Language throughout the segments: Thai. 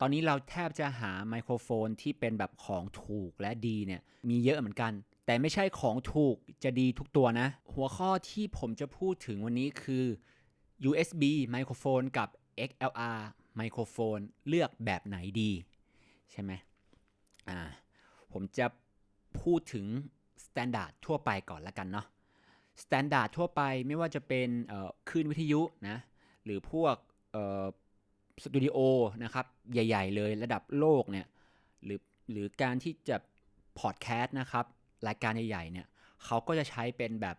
ตอนนี้เราแทบจะหาไมโครโฟนที่เป็นแบบของถูกและดีเนี่ยมีเยอะเหมือนกัน แต่ไม่ใช่ของถูกจะดีทุกตัวนะ หัวข้อที่ผมจะพูดถึงวันนี้คือ USB ไมโครโฟนกับ XLR ไมโครโฟนเลือกแบบไหนดี ใช่ไหมอ่าผมจะพูดถึงสแตนดาร์ดทั่วไปก่อนละกันเนาะสแตนดาร์ดทั่วไปไม่ว่าจะเป็นเอ่อคลื่นวิทยุนะ หรือพวกเอ่อ สตูดิโอนะครับใหญ่ ๆ เลยระดับโลกเนี่ยหรือหรือการที่จะพอดแคสต์นะครับรายการใหญ่ๆเนี่ยเขาก็จะใช้เป็นแบบ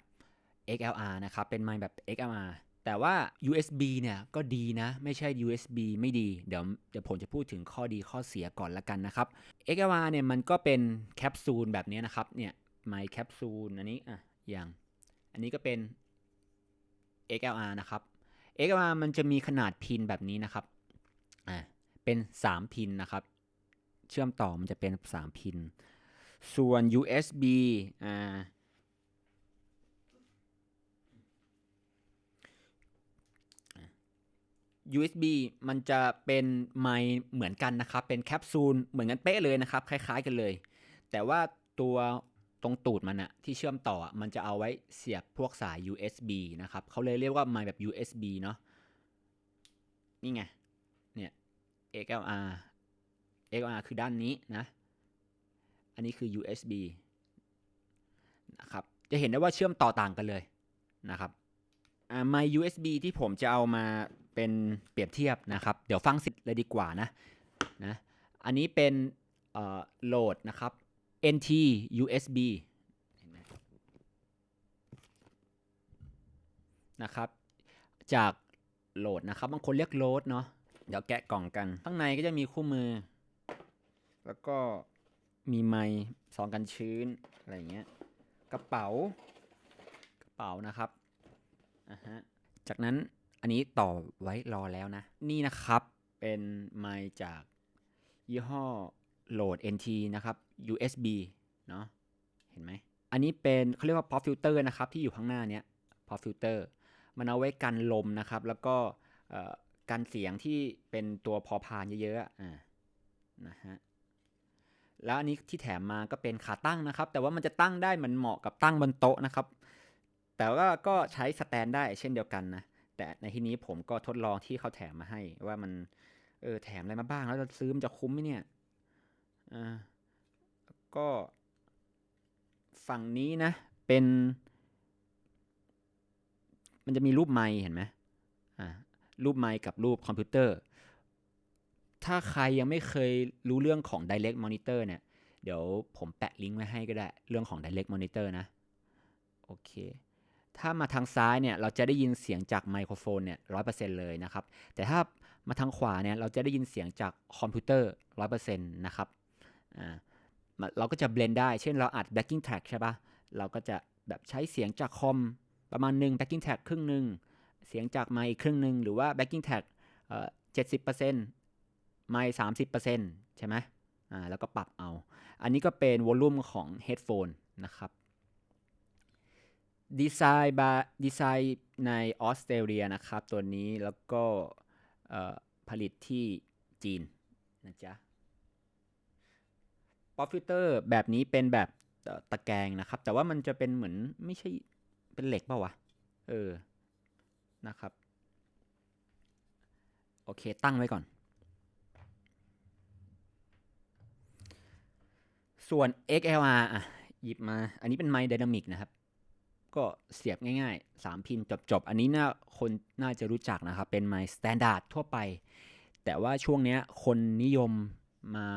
XLR นะครับ เป็นไมค์แบบ XLR แต่ว่า USB เนี่ยก็ดีนะ ไม่ใช่ USB ไม่ดี เดี๋ยวเดี๋ยวผมจะพูดถึงข้อดีข้อเสียก่อนละกันนะครับ XLR เนี่ยมันก็เป็นแคปซูลแบบนี้นะครับ เนี่ยไมค์แคปซูลอันนี้อะอย่าง อันนี้ก็เป็น XLR นะครับ XLR มันจะมีขนาดพินแบบนี้นะครับ อ่าเป็น 3 พินนะครับ เชื่อมต่อมันจะเป็น 3 พิน ส่วน USB อ่า USB มันจะเป็นไมค์เหมือนกันนะครับ เป็นแคปซูลเหมือนกันเป๊ะเลยนะครับ คล้าย ๆ กันเลย แต่ว่าตัวตรงตูดมันอะที่เชื่อมต่อมันจะเอาไว้เสียบพวกสาย USB นะครับเขาเลยเรียกว่าไมค์แบบ USB เนาะนี่ไง XLR XLR คือด้านนี้นะ อันนี้คือ USB นะครับ จะเห็นได้ว่าเชื่อมต่อต่างกันเลยนะครับอ่า my USB ที่ผมจะเอามาเป็นเปรียบเทียบนะครับ เดี๋ยวฟังสิเลยดีกว่านะนะ อันนี้เป็นเอ่อโหลดนะครับ NT USB นะครับ จากโหลดนะครับ บางคนเรียกโหลดเนาะ เดี๋ยวแกะกล่องกัน ข้างในก็จะมีคู่มือ แล้วก็มีไม้ซองกันชื้นอะไรเงี้ย กระเป๋า กระเป๋านะครับอะฮะ จากนั้นอันนี้ต่อไว้รอแล้วนะ นี่นะครับเป็นไมค์จากยี่ห้อโหลด NT นะครับ USB เนาะเห็นไหม อันนี้เป็นเขาเรียกว่า pop filter นะครับ ที่อยู่ข้างหน้าเนี้ย pop filter มันเอาไว้กันลมนะครับ แล้วก็ กันเสียงที่เป็นตัวพอพานเยอะๆอะอ่านะฮะแล้วอันนี้ที่แถมมาก็เป็นขาตั้งนะครับ แต่ว่ามันจะตั้งได้มันเหมาะกับตั้งบนโต๊ะนะครับ แต่ว่าก็ใช้สแตนได้เช่นเดียวกันนะแต่ในที่นี้ผมก็ทดลองที่เขาแถมมาให้ ว่ามันเออแถมอะไรมาบ้างแล้วจะซื้อมันจะคุ้มไหมเนี่ยอ่าก็ฝั่งนี้นะ เป็น มันจะมีรูปไมค์เห็นไหมอ่า รูปไมค์กับรูปคอมพิวเตอร์ ถ้าใครยังไม่เคยรู้เรื่องของ Direct Monitor เนี่ย เดี๋ยวผมแปะลิงก์ไว้ให้ก็ได้ เรื่องของ Direct Monitor นะ โอเค ถ้ามาทางซ้ายเนี่ย เราจะได้ยินเสียงจากไมโครโฟนเนี่ยร้อยเปอร์เซ็นต์เลยนะครับ แต่ถ้ามาทางขวาเนี่ย เราจะได้ยินเสียงจากคอมพิวเตอร์ร้อยเปอร์เซ็นต์นะครับ อ่า เราก็จะเบลนได้ เช่นเราอัด backing track ใช่ปะเราก็จะแบบใช้เสียงจากคอมประมาณหนึ่ง backing track ครึ่งหนึ่ง เสียงจากไมค์อีกครึ่งหนึ่งหรือว่า backing track เอ่อเจ็ดสิบเปอร์เซ็นต์ไมค์สามสิบเปอร์เซ็นต์ใช่ไหมอ่าแล้วก็ปรับเอา อันนี้ก็เป็นวอลลุ่มของ headphone นะครับดีไซน์บาดีไซน์ในออสเตรเลียนะครับ ตัวนี้แล้วก็เอ่อผลิตที่จีนนะจ๊ะป๊อปฟิลเตอร์แบบนี้เป็นแบบตะแกรงนะครับ แต่ว่ามันจะเป็นเหมือนไม่ใช่เป็นเหล็กเปล่าวะ เออ นะครับ โอเค ตั้งไว้ก่อน ส่วน XLR อะ หยิบมา อันนี้เป็นไมค์ไดนามิกนะครับ ก็เสียบง่ายๆ 3 พินจบๆ อันนี้น่าคนน่าจะรู้จักนะครับ เป็นไมค์สแตนดาร์ดทั่วไป แต่ว่าช่วงเนี้ยคนนิยมมา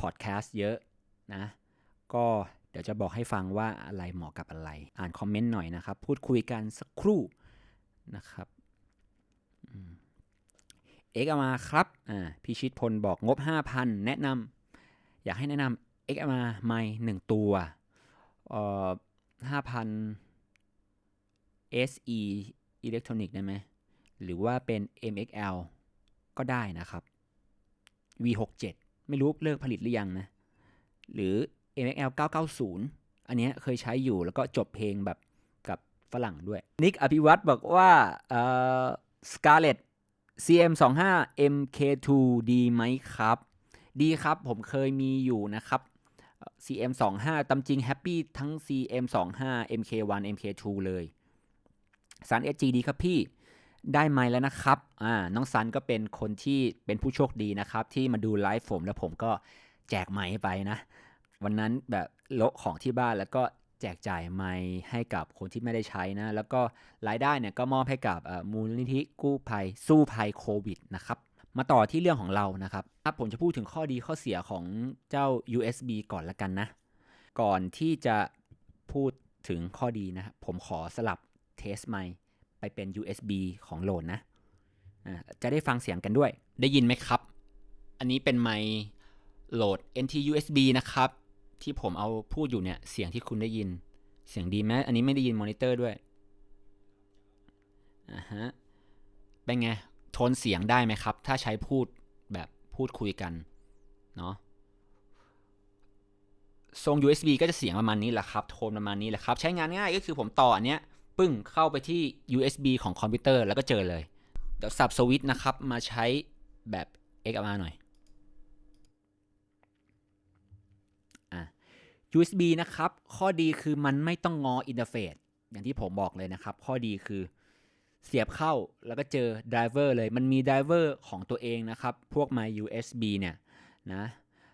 พอดแคสต์เยอะนะ ก็เดี๋ยวจะบอกให้ฟังว่าอะไรเหมาะกับอะไร อ่านคอมเมนต์หน่อยนะครับ พูดคุยกันสักครู่ นะครับเอ็กมาครับอ่ชิตพลบอกงบ 5,000 แนะนำอยากให้แนะนำเอ็กมาไมค์หนึ่งตัวเอ่อ5,000 SE Electronic ได้ไหมหรือว่าเป็น MXL ก็ได้นะครับ V67 ไม่รู้เลิกผลิตหรือยังนะ หรือ MXL 990 อันเนี้เคยใช้อยู่แล้วก็จบเพลงแบบ ฝรั่งด้วยนิกอภิวัตรบอกว่าเอ่อ Scarlett CM25 MK2 ดีไหมครับ ดีครับผมเคยมีอยู่นะครับ CM25 ตามจริงแฮปปี้ทั้ง CM25 MK1 MK2 เลยสัน SG ดีครับพี่ได้ไมค์แล้วนะครับ อ่า น้องซันก็เป็นคนที่เป็นผู้โชคดีนะครับ ที่มาดูไลฟ์ผมแล้วผมก็แจกไมค์ไปนะ วันนั้นแบบโละของที่บ้านแล้วก็ แจกจ่ายไมค์ให้กับคนที่ไม่ได้ใช้นะ แล้วก็รายได้เนี่ยก็มอบให้กับมูลนิธิกู้ภัยสู้ภัยโควิดนะครับ มาต่อที่เรื่องของเรานะครับผมจะพูดถึงข้อดีข้อเสียของเจ้า USB ก่อนละกันนะ ก่อนที่จะพูดถึงข้อดีนะผมขอสลับเทสไมไปเป็น USB ของโหลดนะจะได้ฟังเสียงกันด้วย ได้ยินไหมครับ อันนี้เป็นไมโหลด NT USB นะครับ ที่ผมเอาพูดอยู่เนี่ย เสียงที่คุณได้ยิน เสียงดีไหมอันนี้ไม่ได้ยินมอนิเตอร์ด้วยอ่าฮะเป็นไงโทนเสียงได้ไหมครับ ถ้าใช้พูดแบบพูดคุยกันเนาะทรง USB ก็จะเสียงประมาณนี้แหละครับ โทนประมาณนี้แหละครับ ใช้งานง่ายก็คือผมต่ออันเนี้ย ปึ้งเข้าไปที่ USB ของคอมพิวเตอร์แล้วก็เจอเลย เดี๋ยวสับสวิตช์นะครับ มาใช้แบบ XLR หน่อย อะ USB นะครับ ข้อดีคือมันไม่ต้องงออินเทอร์เฟซอย่างที่ผมบอกเลยนะครับ ข้อดีคือเสียบเข้าแล้วก็เจอไดรเวอร์เลย มันมีไดรเวอร์ของตัวเองนะครับ พวก My USB เนี่ยนะ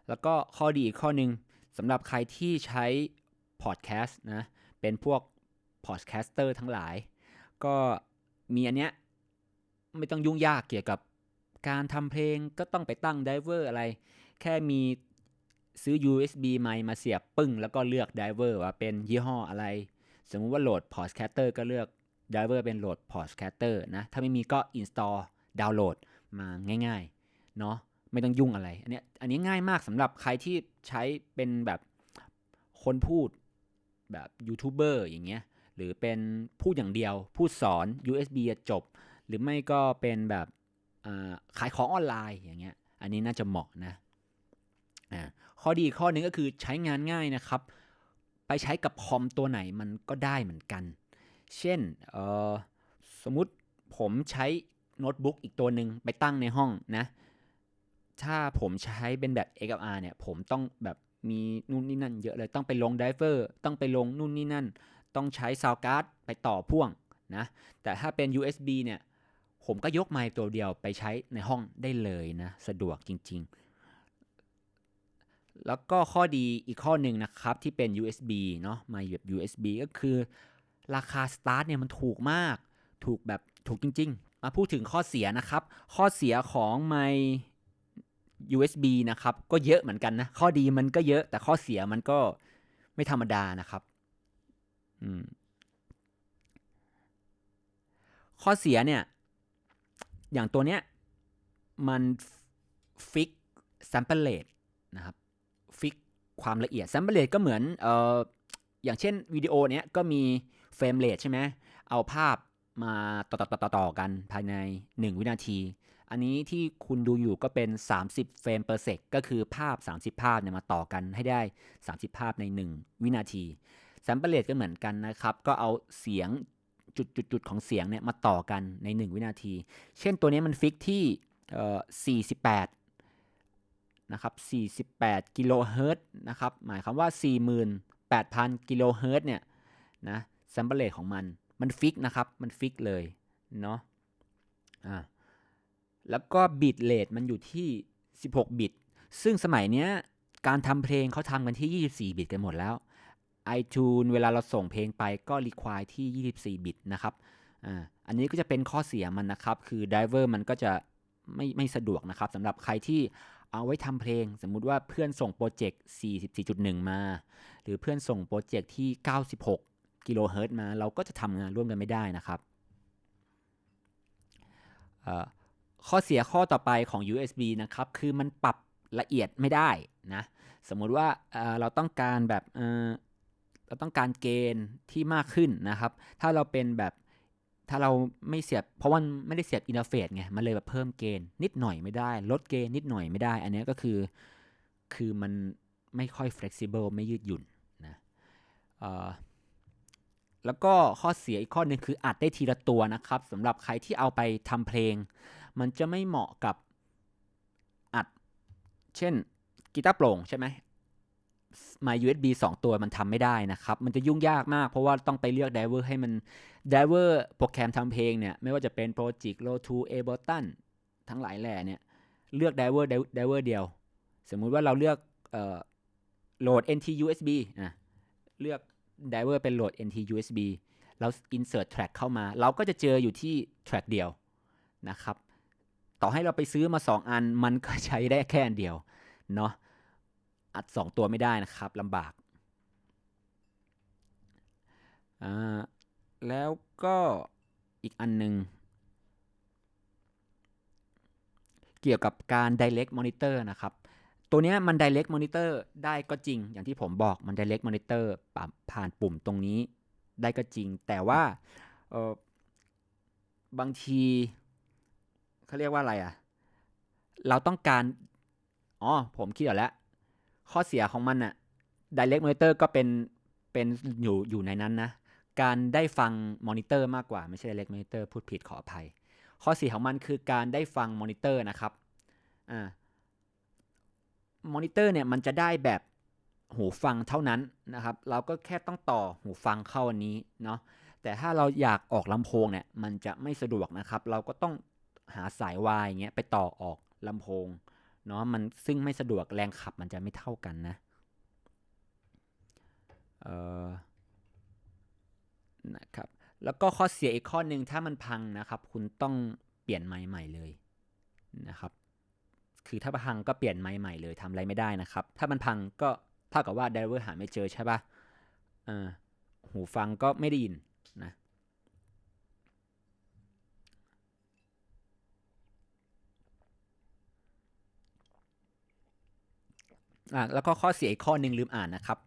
แล้วก็ข้อดีอีกข้อหนึ่งสำหรับใครที่ใช้พอดแคสต์นะ เป็นพวกพอดแคสเตอร์ทั้งหลาย ก็มีอันเนี้ยไม่ต้องยุ่งยากเกี่ยวกับการทำเพลงก็ต้องไปตั้งไดรเวอร์อะไร แค่มี ซื้อ USB ไมค์มาเสียบปึ้ง แล้วก็เลือกไดรเวอร์ว่าเป็นยี่ห้ออะไร สมมุติว่าโหลดพอดแคสเตอร์ก็เลือกไดรเวอร์เป็นโหลดพอดแคสเตอร์นะ ถ้าไม่มีก็ install ดาวน์โหลดมาง่ายๆ เนาะไม่ต้องยุ่งอะไร อันเนี้ยอันนี้ง่ายมากสำหรับใครที่ใช้เป็นแบบคนพูดแบบยูทูบเบอร์อย่างเงี้ย หรือเป็นพูดอย่างเดียว พูดสอน USB จะจบหรือไม่ก็เป็นแบบขายของออนไลน์อย่างเงี้ย อันนี้น่าจะเหมาะนะ ข้อดีข้อหนึงก็คือใช้งานง่ายนะครับ ไปใช้กับคอมตัวไหนมันก็ได้เหมือนกัน เช่นสมมุติผมใช้โน้ตบุ๊กอีกตัวหนึ่งไปตั้งในห้องนะ ถ้าผมใช้เป็นแบบ XLR เนี่ย ผมต้องแบบมีนู่นนี่นั่นเยอะเลยต้องไปลงไดรเวอร์ต้องไปลงนู่นนี่นั่น ต้องใช้ซาวการ์ดไปต่อพ่วงนะ แต่ถ้าเป็น USB เนี่ย ผมก็ยกไมค์ตัวเดียวไปใช้ในห้องได้เลยนะ สะดวกจริง ๆ แล้วก็ข้อดีอีกข้อหนึ่งนะครับที่เป็น USB เนาะไมค์แบบ USB ก็คือราคาสตาร์ทเนี่ยมันถูกมาก ถูกแบบถูกจริง ๆ มาพูดถึงข้อเสียนะครับ ข้อเสียของไมค์ USB นะครับ ก็เยอะเหมือนกันนะ ข้อดีมันก็เยอะ แต่ข้อเสียมันก็ไม่ธรรมดานะครับ ข้อเสียเนี่ย อย่างตัวเนี้ย มันฟิก sample rate นะครับ ความละเอียด sample rate ก็เหมือนเอ่ออย่างเช่นวิดีโอเนี้ยก็มีเฟรมเรทใช่ไหมเอาภาพมาต่อต่อต่อต่อกันภายใน 1 วินาที อันนี้ที่คุณดูอยู่ก็เป็น 30 เฟรม per sec ก็คือภาพ 30 ภาพเนี่ยมาต่อกันให้ได้ 30 ภาพใน 1 วินาที sample rate ก็เหมือนกันนะครับ ก็เอาเสียงจุดจุดจุดของเสียงเนี่ยมาต่อกันใน 1 วินาที เช่นตัวนี้มันฟิกที่เอ่อ48 นะครับ48กิโลเฮิรตซ์นะครับ หมายความว่า 48,000กิโลเฮิรตซ์เนี่ยนะ sample rate ของมัน มันฟิกนะครับ มันฟิกเลยเนาะอ่าแล้วก็บิตเรทมันอยู่ที่ 16 บิต ซึ่งสมัยเนี้ยการทำเพลงเขาทำกันที่ 24 บิตกันหมดแล้ว iTunes เวลาเราส่งเพลงไปก็ require ที่ 24 บิตนะครับอ่าอันนี้ก็จะเป็นข้อเสียมันนะครับ คือ driver มันก็จะไม่ไม่สะดวกนะครับสำหรับใครที่ เอาไว้ทำเพลง สมมุติว่าเพื่อนส่งโปรเจกต์ 44.1 มา หรือเพื่อนส่งโปรเจกต์ที่ 96 กิโลเฮิรตซ์มา เราก็จะทำงานร่วมกันไม่ได้นะครับ ข้อเสียข้อต่อไปของ USB นะครับ คือมันปรับละเอียดไม่ได้นะ สมมุติว่าเราต้องการแบบเอ่อเราต้องการเกณฑ์ที่มากขึ้นนะครับ ถ้าเราเป็นแบบ ถ้าเราไม่เสียบ เพราะว่ามันไม่ได้เสียบอินเทอร์เฟซไง มันเลยแบบเพิ่มเกณฑ์นิดหน่อยไม่ได้ ลดเกณฑ์นิดหน่อยไม่ได้ อันนี้ก็คือ คือมันไม่ค่อย flexible ไม่ยืดหยุ่นนะแล้วก็ข้อเสียอีกข้อหนึ่งคืออัดได้ทีละตัวนะครับสำหรับใครที่เอาไปทำเพลง มันจะไม่เหมาะกับอัด เช่นกีตาร์โปร่งใช่ไหม My USB 2 ตัวมันทำไม่ได้นะครับ มันจะยุ่งยากมากเพราะว่าต้องไปเลือกไดเวอร์ให้มันไดเวอร์โปรแกรมทำเพลงเนี่ย ไม่ว่าจะเป็น Project Low to Ableton ทั้งหลายแหล่เนี่ย เลือกไดเวอร์ไดเวอร์เดียว สมมุติว่าเราเลือกโหลด NT USB อะเลือกไดเวอร์เป็นโหลด NT USB แล้ว insert track เข้ามา เราก็จะเจออยู่ที่ track เดียวนะครับ ต่อให้เราไปซื้อมา 2 อันมันก็ใช้ได้แค่อันเดียวเนาะ อัด 2 ตัวไม่ได้นะครับลำบาก แล้วก็อีกอันหนึ่งเกี่ยวกับการ direct monitor นะครับ ตัวนี้มัน direct monitor ได้ก็จริง อย่างที่ผมบอกมัน direct monitor ปรับผ่านปุ่มตรงนี้ได้ก็จริง แต่ว่าบางทีเขาเรียกว่าอะไรอะ่ะ เราต้องการ อ๋อ ผมคิดออกแล้ว ข้อเสียของมันอะ direct monitor ก็เป็นเป็นอยู่อยู่ในนั้นนะ การได้ฟังมอนิเตอร์มากกว่าไม่ใช่ direct monitor พูดผิดขออภัย ข้อเสียของมันคือการได้ฟังมอนิเตอร์นะครับอ่ามอนิเตอร์เนี่ยมันจะได้แบบหูฟังเท่านั้นนะครับ เราก็แค่ต้องต่อหูฟังเข้าอันนี้เนาะแต่ถ้าเราอยากออกลำโพงเนี่ยมันจะไม่สะดวกนะครับ เราก็ต้องหาสายวายอย่างเงี้ยไปต่อออกลำโพง เนาะมันซึ่งไม่สะดวกแรงขับมันจะไม่เท่ากันนะเออนะครับแล้วก็ข้อเสียอีกข้อหนึ่งถ้ามันพังนะครับ คุณต้องเปลี่ยนไม้ใหม่เลยนะครับ คือถ้าพังก็เปลี่ยนไม้ใหม่เลยทำอะไรไม่ได้นะครับ ถ้ามันพังก็เท่ากับว่าไดรเวอร์หาไม่เจอใช่ปะ่ะหูฟังก็ไม่ได้ยินนะ อะแล้วก็ข้อเสียอีกข้อหนึ่งลืมอ่านนะครับ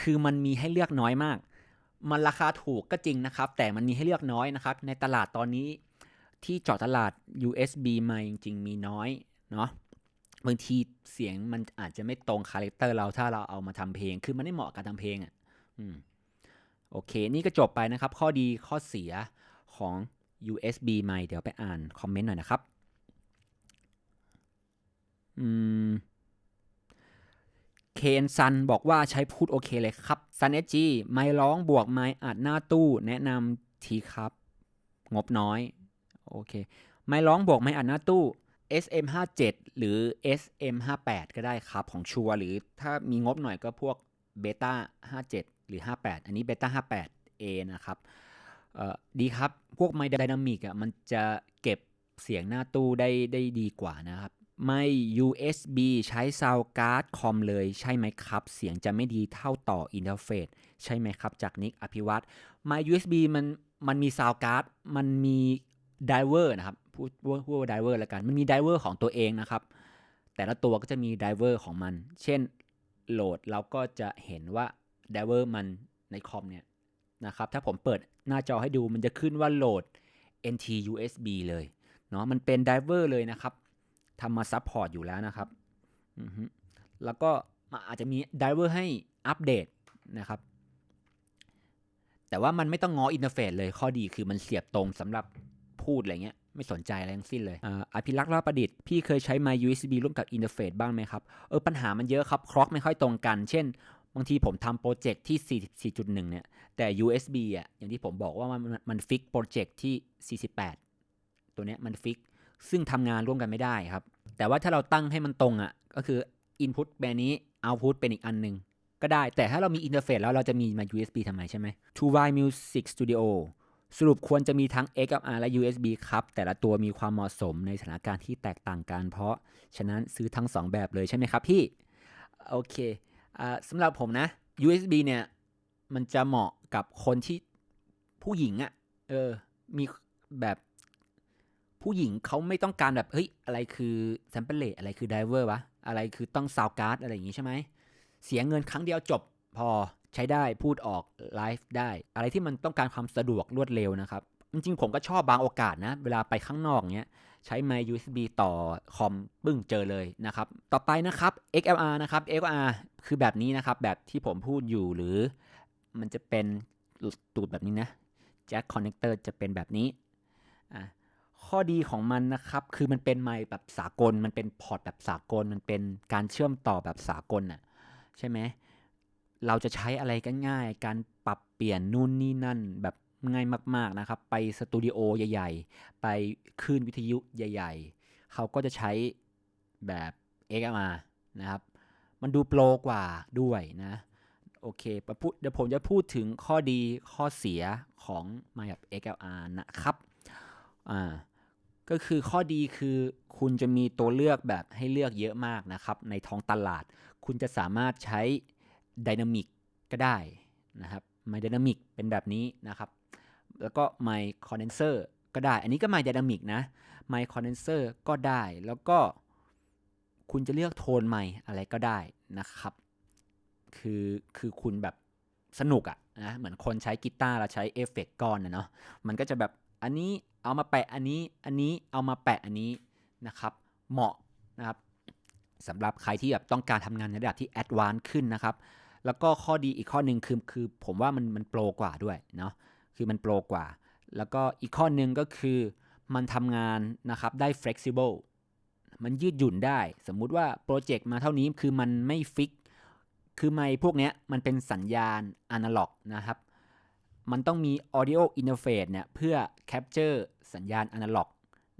คือมันมีให้เลือกน้อยมาก มันราคาถูกก็จริงนะครับ แต่มันมีให้เลือกน้อยนะครับ ในตลาดตอนนี้ที่เจาะตลาด USB มาจริงๆมีน้อยเนาะบางทีเสียงมันอาจจะไม่ตรงคาแรคเตอร์เราถ้าเราเอามาทำเพลง คือมันไม่เหมาะกับทำเพลงอะ่ะอืมโอเค นี่ก็จบไปนะครับ ข้อดีข้อเสียของ USB ไมค์เดี๋ยวไปอ่านคอมเมนต์หน่อยนะครับ อืม นซันบอกว่าใช้พูดโอเคเลยครับซันเอจีไม้ร้องบวกไม้อัดหน้าตู้ แนะนำทีครับ งบน้อย โอเค ไม้ร้องบวกไม้อัดหน้าตู้ SM57 หรือ SM58 ก็ได้ครับของชัวหรือถ้ามีงบหน่อยก็พวกเบต้า57 หรือ 58 อันนี้เบต้า 58A นะครับดีครับ พวกไมค์ไดนามิกอะมันจะเก็บเสียงหน้าตู้ได้ได้ดีกว่านะครับ ไม่ USB ใช้ซาวการ์ดคอมเลยใช่ไหมครับ เสียงจะไม่ดีเท่าต่ออินเทอร์เฟซใช่ไหมครับ จากนิกอภิวัตไม่ USB มันมันมีซาวการ์ดมันมีไดเวอร์นะครับ พูดพูดว่าไดเวอร์ล้วกัน มันมีไดเวอร์ของตัวเองนะครับ แต่ละตัวก็จะมีไดเวอร์ของมัน เช่นโหลดเราก็จะเห็นว่าไดเวอร์มันในคอมเนี่ยนะครับ ถ้าผมเปิดหน้าจอให้ดูมันจะขึ้นว่าโหลด NT USB เลยเนาะมันเป็นไดเวอร์เลยนะครับ ทำมาซัพพอร์ตอยู่แล้วนะครับ แล้วก็อาจจะมีไดรเวอร์ให้อัปเดตนะครับ แต่ว่ามันไม่ต้องง้ออินเทอร์เฟซเลย ข้อดีคือมันเสียบตรงสำหรับพูดอะไรเงี้ย ไม่สนใจอะไรทั้งสิ้นเลยอภิรักษ์ลาประดิษฐ์ พี่เคยใช้ My USB ร่วมกับอินเทอร์เฟซบ้างไหมครับ เออปัญหามันเยอะครับ คล็อกไม่ค่อยตรงกัน เช่นบางทีผมทำโปรเจกต์ที่ 44.1 เนี่ย แต่ USB อะ อย่างที่ผมบอกว่ามันมันฟิกโปรเจกต์ที่ 48 ตัวเนี้ยมันฟิก ซึ่งทำงานร่วมกันไม่ได้ครับ แต่ว่าถ้าเราตั้งให้มันตรงอะก็คือ Input แบบนี้ Output เป็นอีกอันหนึ่งก็ได้ แต่ถ้าเรามีอินเทอร์เฟซแล้วเราจะมีมา USB ทำไมใช่ไหม To Y Music Studio สรุปควรจะมีทั้ง XLR และ USB ครับ แต่ละตัวมีความเหมาะสมในสถานการณ์ที่แตกต่างกัน เพราะฉะนั้นซื้อทั้ง 2 แบบเลยใช่ไหมครับพี่ โอเคอสำหรับผมนะ USB เนี่ย มันจะเหมาะกับคนที่ผู้หญิงอะ่ะ เออ มีแบบ ผู้หญิงเขาไม่ต้องการแบบเฮ้ยอะไรคือ sample rate อะไรคือ driver วะอะไรคือต้อง sound card อะไรอย่างงี้ใช่ไหมเสียเงินครั้งเดียวจบพอใช้ได้พูดออกไลฟ์ได้ อะไรที่มันต้องการความสะดวกรวดเร็วนะครับ จริงๆ ผมก็ชอบบางโอกาสนะ เวลาไปข้างนอกเนี้ยใช้ไมค์ USB ต่อคอมปึ้งเจอเลยนะครับ ต่อไปนะครับ XLR นะครับ XLR คือแบบนี้นะครับ แบบที่ผมพูดอยู่หรือมันจะเป็นตูดแบบนี้นะแจ็คคอนเนคเตอร์จะเป็นแบบนี้อะ ข้อดีของมันนะครับ คือมันเป็นไมค์แบบสากล มันเป็นพอร์ตแบบสากล มันเป็นการเชื่อมต่อแบบสากลน่ะใช่ไหมเราจะใช้อะไรกันง่าย การปรับเปลี่ยนนู่นนี่นั่นแบบง่ายมาก ๆนะครับ ไปสตูดิโอใหญ่ๆ ไปคลื่นวิทยุใหญ่ ๆ เขาก็จะใช้แบบ XLR นะครับ มันดูโปรกว่าด้วยนะ โอเคเดี๋ยวผมจะพูดถึงข้อดีข้อเสียของมาแบบ XLR นะครับ อ่า ก็คือข้อดีคือคุณจะมีตัวเลือกแบบให้เลือกเยอะมากนะครับ ในท้องตลาด คุณจะสามารถใช้ดินามิกก็ได้นะครับไมดินามิกเป็นแบบนี้นะครับ แล้วก็ไมคอนเดนเซอร์ก็ได้ อันนี้ก็ไมดินามิกนะไมคอนเดนเซอร์ก็ได้ แล้วก็คุณจะเลือกโทนไมอะไรก็ได้นะครับ คือคือคุณแบบสนุกอะนะเหมือนคนใช้กีตาร์แล้วใช้เอฟเฟกต์ก้อนนะเนาะมันก็จะแบบอันนี้ เอามาแปะอันนี้อันนี้เอามาแปะอันนี้นะครับ เหมาะนะครับสำหรับใครที่แบบต้องการทำงานในระดับที่แอดวานซ์ขึ้นนะครับ แล้วก็ข้อดีอีกข้อหนึ่งคือคือผมว่ามันมันโปรกว่าด้วยเนาะคือมันโปรกว่า แล้วก็อีกข้อหนึ่งก็คือมันทำงานนะครับได้ flexible มันยืดหยุ่นได้ สมมุติว่าโปรเจกต์มาเท่านี้คือมันไม่ฟิก คือไมค์พวกเนี้ยมันเป็นสัญญาณอนาล็อกนะครับ มันต้องมี audio interface เนี่ยเพื่อ capture สัญญาณอนาล็อก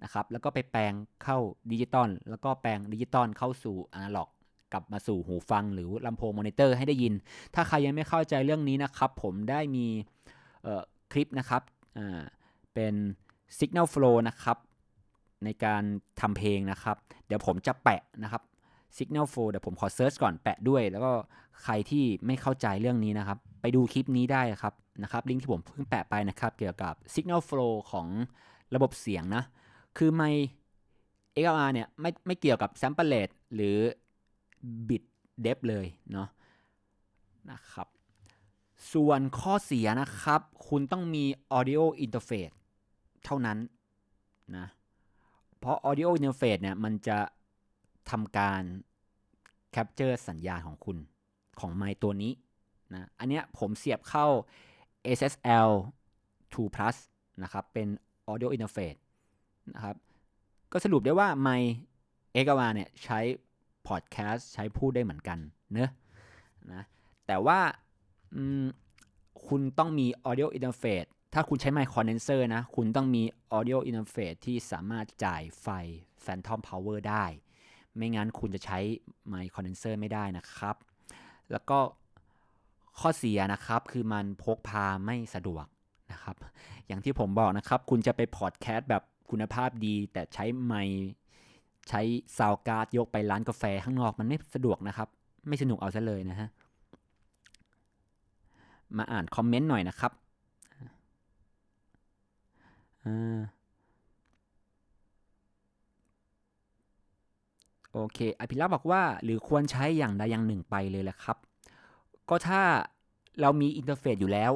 นะครับแล้วก็ไปแปลงเข้าดิจิตอลแล้วก็แปลงดิจิตอลเข้าสู่อนาล็อกกลับมาสู่หูฟังหรือลำโพงมอนิเตอร์ให้ได้ยิน ถ้าใครยังไม่เข้าใจเรื่องนี้นะครับ ผมได้มีคลิปนะครับเป็น Signal Flow นะครับ ในการทำเพลงนะครับ เดี๋ยวผมจะแปะนะครับ Signal Flow เดี๋ยวผมขอเซิร์ชก่อนแปะด้วย แล้วก็ใครที่ไม่เข้าใจเรื่องนี้นะครับ ไปดูคลิปนี้ได้ครับนะครับลิงก์ที่ผมเพิ่งแปะไปนะครับ เกี่ยวกับ Signal Flow ของ ระบบเสียงนะ คือไม่ XLR เนี่ยไม่ไม่เกี่ยวกับ Sample Rate หรือ Bit Depth เลยเนาะนะครับ ส่วนข้อเสียนะครับ คุณต้องมี Audio Interface เท่านั้นนะ เพราะ Audio Interface เนี่ยมันจะทำการ Capture สัญญาณของคุณของไมค์ตัวนี้นะ อันเนี้ยผมเสียบเข้า SSL 2 plus นะครับ เป็น Audio Interface นะครับก็สรุปได้ว่าไมค์ XLR เนี่ยใช้ Podcast ใช้พูดได้เหมือนกันเนอะนะแต่ว่าคุณต้องมี Audio Interface ถ้าคุณใช้ไมค์คอนเดนเซอร์นะ คุณต้องมี Audio Interface ที่สามารถจ่ายไฟ Phantom Power ได้ ไม่งั้นคุณจะใช้ไมค์คอนเดนเซอร์ไม่ได้นะครับ แล้วก็ข้อเสียนะครับคือมันพกพาไม่สะดวกนะครับ อย่างที่ผมบอกนะครับ คุณจะไปพอดแคสต์แบบคุณภาพดี แต่ใช้ไมค์ใช้ซาวการ์ดยกไปร้านกาแฟข้างนอกมันไม่สะดวกนะครับ ไม่สนุกเอาซะเลยนะฮะ มาอ่านคอมเมนต์หน่อยนะครับโอเค อภิรักษ์บอกว่า หรือควรใช้อย่างใดอย่างหนึ่งไปเลยแหละครับ ก็ถ้าเรามีอินเทอร์เฟซอยู่แล้ว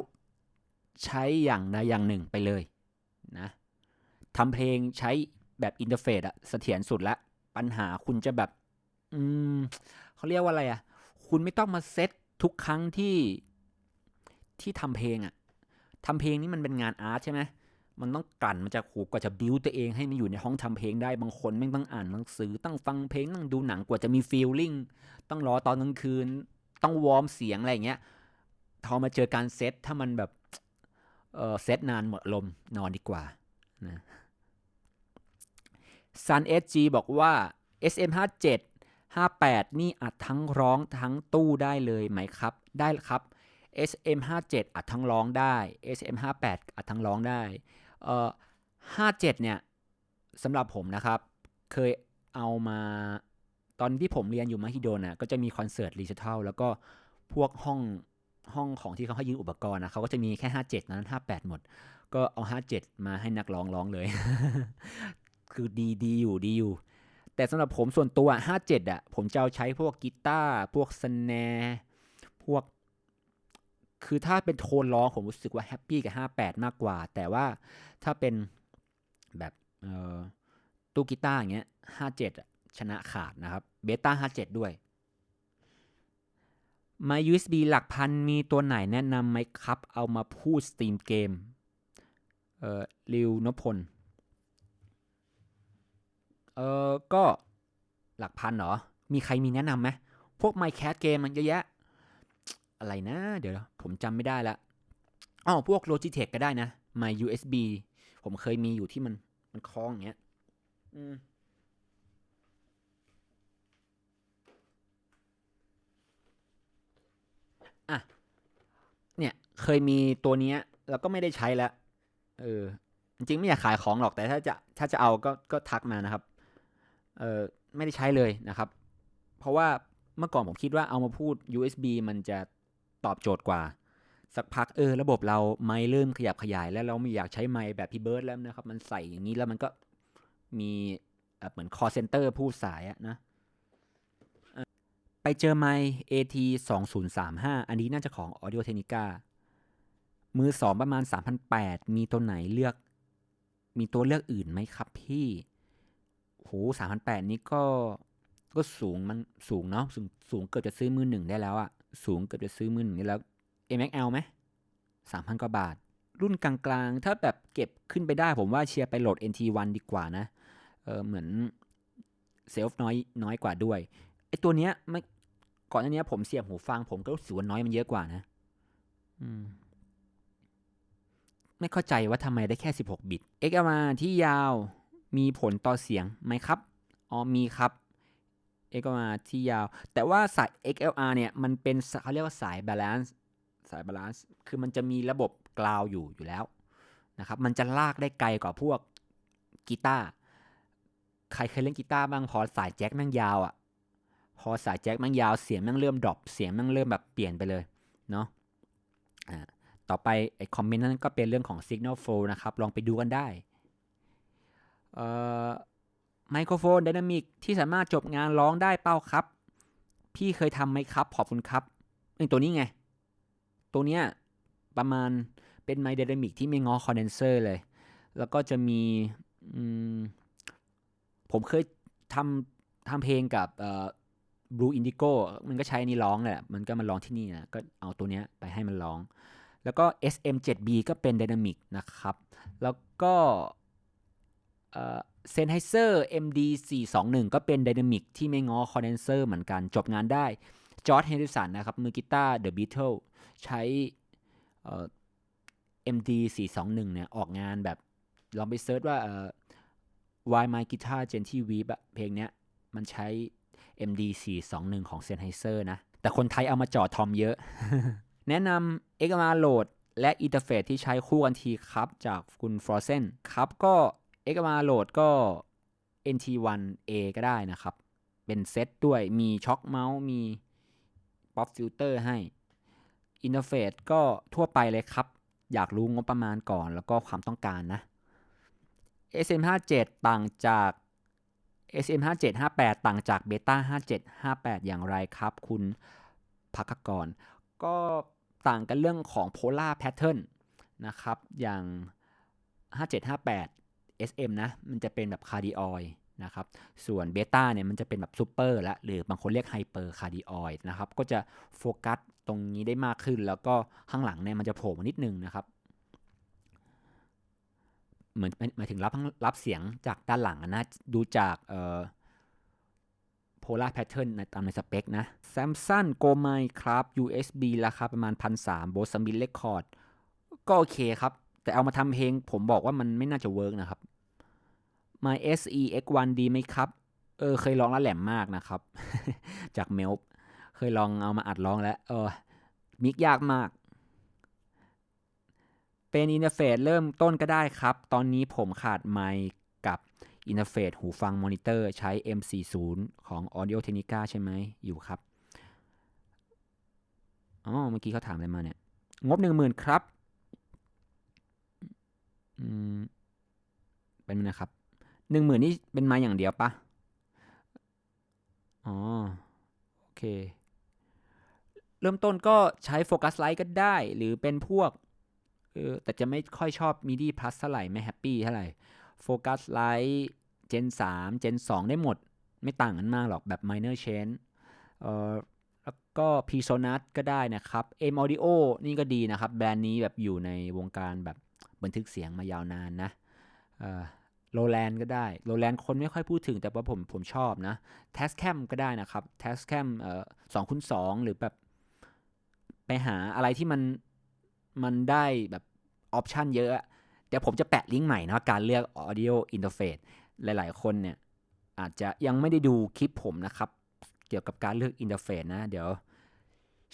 ใช้อย่างใดอย่างหนึ่งไปเลยนะทำเพลงใช้แบบอินเทอร์เฟซอะเสถียรสุดละ ปัญหาคุณจะแบบ อืมเขาเรียกว่าอะไรอะคุณไม่ต้องมาเซตทุกครั้งที่ที่ทำเพลงอะทำเพลงนี่มันเป็นงานอาร์ตใช่ไหมมันต้องกลั่นมาจากหูกว่าจะบิวตัวเองให้มันอยู่ในห้องทำเพลงได้บางคนไม่ต้องอ่านหนังสือต้องฟังเพลงต้องดูหนังกว่าจะมีฟีลลิ่งต้องรอตอนกลางคืน ต้องวอร์มเสียงอะไรอย่างเงี้ยพอมาเจอการเซตถ้ามันแบบ เออเซตนานหมดลมนอนดีกว่านะซันเอสจีบอกว่า SM57 58 นี่อัดทั้งร้องทั้งตู้ได้เลยไหมครับ ได้ครับ SM57 อัดทั้งร้องได้ SM58 อัดทั้งร้องได้เอ่อ57 เนี่ยสำหรับผมนะครับ เคยเอามาตอนที่ผมเรียนอยู่มหิดลน่ะก็จะมีคอนเสิร์ตรีจิทัลแล้วก็พวกห้อง ห้องของที่เขาให้ยืมอุปกรณ์นะเขาก็จะมีแค่57นั้น58หมด ก็เอา57มาให้นักร้องร้องเลย คือดีดีอยู่ดีอยู่ แต่สำหรับผมส่วนตัว57อะ ผมจะเอาใช้พวกกีตาร์พวกสแนร์พวก คือถ้าเป็นโทนร้องผมรู้สึกว่าแฮปปี้กับ58มากกว่า แต่ว่าถ้าเป็นแบบตู้กีตาร์อย่างเงี้ย57ชนะขาดนะครับเบต้า57ด้วย มา USB หลักพันมีตัวไหนแนะนำไหมครับ เอามาพูดสตรีมเกม เอ่อริวนพล เออก็หลักพันเหรอ มีใครมีแนะนำไหมพวก My Cat เกมมันเยอะแยะ อะไรนะ เดี๋ยวผมจำไม่ได้ละอ๋อพวก Logitech ก็ได้นะ My USB ผมเคยมีอยู่ที่มันมันคล้องอย่างเงี้ย อืม อะ เคยมีตัวเนี้ย แล้วก็ไม่ได้ใช้แล้ว เออ จริงไม่อยากขายของหรอกแต่ถ้าจะถ้าจะเอาก็ก็ทักมานะครับ เออไม่ได้ใช้เลยนะครับ เพราะว่าเมื่อก่อนผมคิดว่าเอามาพูด USB มันจะตอบโจทย์กว่า สักพักเออ ระบบเราไมค์เริ่มขยับขยาย แล้วเราไม่อยากใช้ไมค์แบบพี่เบิร์ดแล้วนะครับ มันใส่อย่างนี้แล้วมันก็มีเหมือน call center พูดสายอะนะไปเจอไมค์ AT 2035อันนี้น่าจะของ Audio Technica มือสองประมาณ 3,800 มีตัวไหนเลือก มีตัวเลือกอื่นไหมครับพี่โห3,800 นี้ก็ก็สูงมันสูงเนาะสูงสูงเกือบจะซื้อมือหนึ่งได้แล้วอะสูงเกือบจะซื้อมือหนึ่งได้แล้ว MXL ไหม3,000กว่าบาท รุ่นกลางๆ ถ้าแบบเก็บขึ้นไปได้ผมว่าเชียร์ไปโหลด NT1 ดีกว่านะเออเหมือนเซลฟ์น้อยน้อยกว่าด้วยไอตัวเนี้ยไม่ก่อนหน้านี้ผมเสียบหูฟังผมก็รู้สึกว่าน้อยมันเยอะกว่านะ อืม ไม่เข้าใจว่าทำไมได้แค่ 16 บิต XLR ที่ยาวมีผลต่อเสียงไหมครับ อ๋อมีครับ XLR ที่ยาว แต่ว่าสาย XLR เนี่ย มันเป็นเขาเรียกว่าสาย balance สาย balance คือมันจะมีระบบกราวอยู่อยู่แล้วนะครับ มันจะลากได้ไกลกว่าพวกกีตาร์ใครเคยเล่นกีตาร์บ้างพอสายแจ็คแม่งยาวอะ่ะ พอสายแจ็คแม่งยาวเสียงแม่งเริ่มดรอปเสียงแม่งเริ่มแบบเปลี่ยนไปเลยเนาะอ่า ต่อไปไอ้คอมเมนต์นั้นก็เป็นเรื่องของ Signal Flow นะครับ ลองไปดูกันได้เอ่อไมโครโฟนไดนามิกที่สามารถจบงานร้องได้เป้าครับ พี่เคยทำไหมครับ ขอบคุณครับไอ้ตัวนี้ไง ตัวเนี้ยประมาณเป็นไมค์ไดนามิกที่ไม่งอคอนเดนเซอร์เลย แล้วก็จะมีผมเคยทำทำเพลงกับเอ่อ Blue Indigo มันก็ใช้นี่ร้องแหละ มันก็มาร้องที่นี่นะ ก็เอาตัวเนี้ยไปให้มันร้อง แล้วก็ SM7B ก็เป็นไดนามิกนะครับ แล้วก็เอ่อ Sennheiser MD 421 ก็เป็นไดนามิกที่ไม่ง้อคอนเดนเซอร์เหมือนกันจบงานได้จอร์จเฮนริสันนะครับ มือกีตาร์ The Beatles ใช้ MD 421 เนี่ย ออกงานแบบ ลองไปเซิร์ชว่า Why My Guitar Gentle Weep เพลงเนี้ย มันใช้ MD 421 ของ Sennheiser นะ แต่คนไทยเอามาจอดทอมเยอะ แนะนำ XLR Load และอินเทอร์เฟซที่ใช้คู่กันทีครับจากคุณ Frozen ครับก็ XLR Load ก็ NT1A ก็ได้นะครับ เป็นเซตด้วยมีช็อคเมาส์มี Pop Filter ให้อินเทอร์เฟซก็ทั่วไปเลยครับ อยากรู้งบประมาณก่อนแล้วก็ความต้องการนะ SM57 ต่างจาก SM5758 ต่างจาก Beta 5758 อย่างไรครับ คุณพักกรก็ ต่างกันเรื่องของ Polar Pattern นะครับ อย่าง 5758 SM นะ มันจะเป็นแบบคาร์ดิออยนะครับ ส่วนเบต้าเนี่ยมันจะเป็นแบบซูเปอร์ละหรือบางคนเรียกไฮเปอร์คาร์ดิออยนะครับ ก็จะโฟกัสตรงนี้ได้มากขึ้น แล้วก็ข้างหลังเนี่ยมันจะโผล่มานิดนึงนะครับ เหมือนหมายถึงรับรับเสียงจากด้านหลังนะ ดูจากเอ่อ polar pattern ในตามในสเปคนะ Samsung Go m i ครับ USB ราคาประมาณ 1,300 Bose Summit Record ก็โอเคครับ แต่เอามาทำเพลงผมบอกว่ามันไม่น่าจะเวิร์กนะครับ My SE X1 ดีไหมครับ เออเคยลองแล้วแหลมมากนะครับ จากเมลเคยลองเอามาอัดร้องแล้ว เออ มิกยากมาก เป็นอินเทอร์เฟซเริ่มต้นก็ได้ครับ ตอนนี้ผมขาดไมค์กับ อินเทอร์เฟซหูฟังมอนิเตอร์ใช้ M40 ของ Audio Technica ใช่ไหมอยู่ครับ อ๋อ เมื่อกี้เขาถามอะไรมาเนี่ย งบหนึ่งหมื่นครับ อืม เป็นนะครับหนึ่งหมื่นนี่เป็นไม้อย่างเดียวปะอ๋อ โอเค เริ่มต้นก็ใช้โฟกัสไลท์ก็ได้ หรือเป็นพวก เออ แต่จะไม่ค่อยชอบ MIDI plus เท่าไหร่ ไม่แฮปปี้เท่าไหร่โฟกัสไลท์ Gen 3 Gen 2 ได้หมด ไม่ต่างกันมากหรอกแบบ minor change เอ่อแล้วก็ PSonus ก็ได้นะครับ M Audio นี่ก็ดีนะครับ แบรนด์นี้แบบอยู่ในวงการแบบบันทึกเสียงมายาวนานนะโรแลนก็ได้โรแลนคนไม่ค่อยพูดถึงแต่ว่าผมผมชอบนะ t a s c a m ก็ได้นะครับ t a s c a m เอ่อสองคูณสองหรือแบบไปหาอะไรที่มันมันได้แบบออปชันเยอะ เดี๋ยวผมจะแปะลิงก์ใหม่นะการเลือก Audio Interface หลายๆ คนเนี่ยอาจจะยังไม่ได้ดูคลิปผมนะครับ เกี่ยวกับการเลือกอินเทอร์เฟซนะ เดี๋ยว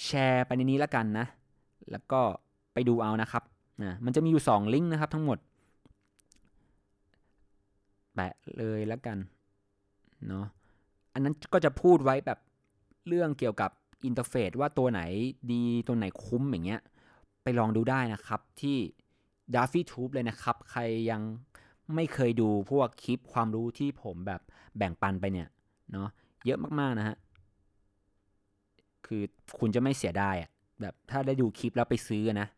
แชร์ไปในนี้แล้วกันนะ แล้วก็ไปดูเอานะครับนะมันจะมีอยู่ 2 ลิงก์นะครับทั้งหมด แปะเลยแล้วกันเนาะอันนั้นก็จะพูดไว้แบบเรื่องเกี่ยวกับอินเทอร์เฟซว่าตัวไหนดีตัวไหนคุ้มอย่างเงี้ย ไปลองดูได้นะครับที่ d a f f y Tube เลยนะครับ ใครยัง ไม่เคยดูพวกคลิปความรู้ที่ผมแบบแบ่งปันไปเนี่ยเนาะเยอะมากๆนะฮะคือคุณจะไม่เสียดายอะแบบถ้าได้ดูคลิปแล้วไปซื้อนะ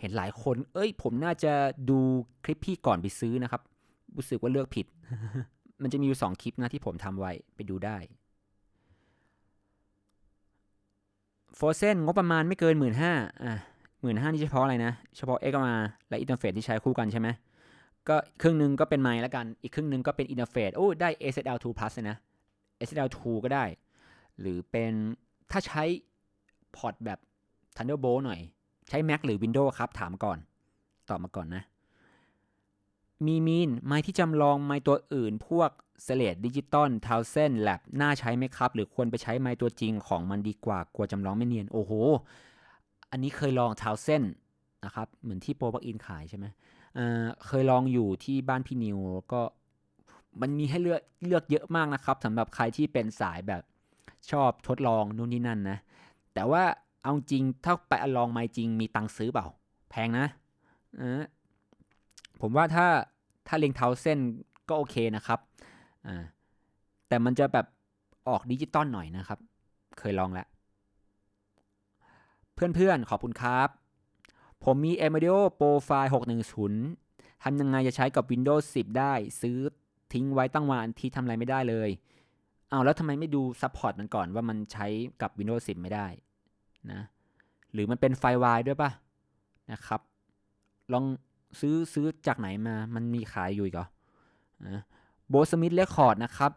เห็นหลายคน เอ้ย ผมน่าจะดูคลิปพี่ก่อนไปซื้อนะครับ รู้สึกว่าเลือกผิด มันจะมีอยู่สองคลิปนะที่ผมทำไว้ไปดูได้โฟเซนงบประมาณไม่เกินหมื่นห้าอะหมื่นห้านี่เฉพาะอะไรนะ เฉพาะ XMR และอินเทอร์เฟซที่ใช้คู่กันใช่ไหม ก็ครึ่งหนึ่งก็เป็นไมค์แล้วกัน อีกครึ่งหนึ่งก็เป็นอินเทอร์เฟซโอ้ได้ SSL2 Plus เลยนะ SSL2 ก็ได้ หรือเป็นถ้าใช้พอร์ตแบบ Thunderbolt หน่อย ใช้ Mac หรือ Windows ครับ ถามก่อน ตอบมาก่อนนะ มีมีนไมค์ที่จำลองไมค์ตัวอื่น พวก s l a t e Digital t o w s e n Lab น่าใช้ไหมครับ หรือควรไปใช้ไมค์ตัวจริงของมันดีกว่ากลัวจำลองไม่เนียน โอ้โห อันนี้เคยลอง t o w s e n นะครับ เหมือนที่โปรปักอินขายใช่ไหม เคยลองอยู่ที่บ้านพี่นิวก็มันมีให้เลือกเลือกเยอะมากนะครับสำหรับใครที่เป็นสายแบบชอบทดลองนู่นนี่นั่นนะ แต่ว่าเอาจริงถ้าไปลองไม้จริงมีตังค์ซื้อเปล่า แพงนะอผมว่าถ้าถ้าเลียงเท้าเส้นก็โอเคนะครับอ่าแต่มันจะแบบออกดิจิตอลหน่อยนะครับ เคยลองแล้ว เพื่อนๆ ขอบคุณครับ ผมมี a m a d i o Profile 610ทำยังไงจะใช้กับ Windows 10 ได้ซื้อทิ้งไว้ตั้งวันที่ทำอะไรไม่ได้เลยเอาแล้วทำไมไม่ดูซัพพอร์ตมันก่อนว่ามันใช้กับ Windows 10 ไม่ได้นะหรือมันเป็นไฟล์วายด้วยปะนะครับ ลองซื้อซื้อจากไหนมามันมีขายอยู่อีกเหรอโบสมิธเลคคอร์ดนะครับ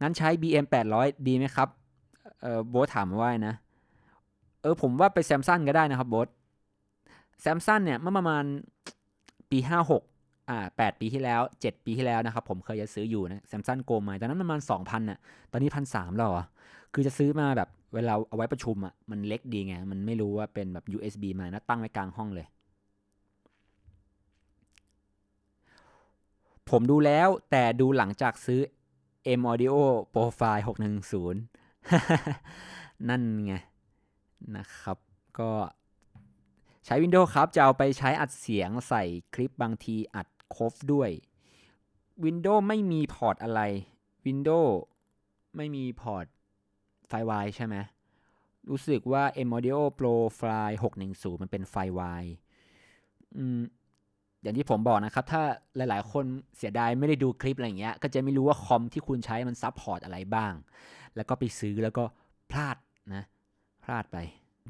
งั้นใช้ BM 800 ดีไหมครับ เออโบสถามมาว่านะ เออผมว่าไปแซมซันก็ได้นะครับโบส แซมซันเนี่ยเมื่อประมาณปีห้าหกอ่าแปดปีที่แล้วเจ็ดปีที่แล้วนะครับ ผมเคยจะซื้ออยู่นะแซมซันโกมายตอนนั้นประมาณสองพันอะตอนนี้พันสามแล้วอะคือจะซื้อมาแบบเวลาเอาไว้ประชุมอะมันเล็กดีไง มันไม่รู้ว่าเป็นแบบ USB มานะตั้งไว้กลางห้องเลย ผมดูแล้วแต่ดูหลังจากซื้อ M Audio Profile 610 นั่นไงนะครับ ก็ ใช้ Windows ครับจะเอาไปใช้อัดเสียงใส่คลิปบางทีอัดคฟด้วย Windows ไม่มีพอร์ตอะไร Windows ไม่มีพอร์ตไฟล์ Y ใช่ไหมรู้สึกว่า M Audio Pro File 610 มันเป็นไฟล์ Y อืมอย่างที่ผมบอกนะครับ ถ้าหลาย ๆ คนเสียดายไม่ได้ดูคลิปอะไรอย่างเงี้ย ก็จะไม่รู้ว่าคอมที่คุณใช้มันซับพอร์ตอะไรบ้าง แล้วก็ไปซื้อแล้วก็พลาดนะ พลาดไป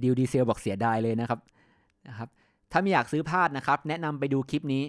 ดิวดีเซลบอกเสียดายเลยนะครับ นะครับถ้าไม่อยากซื้อพลาดนะครับ แนะนำไปดูคลิปนี้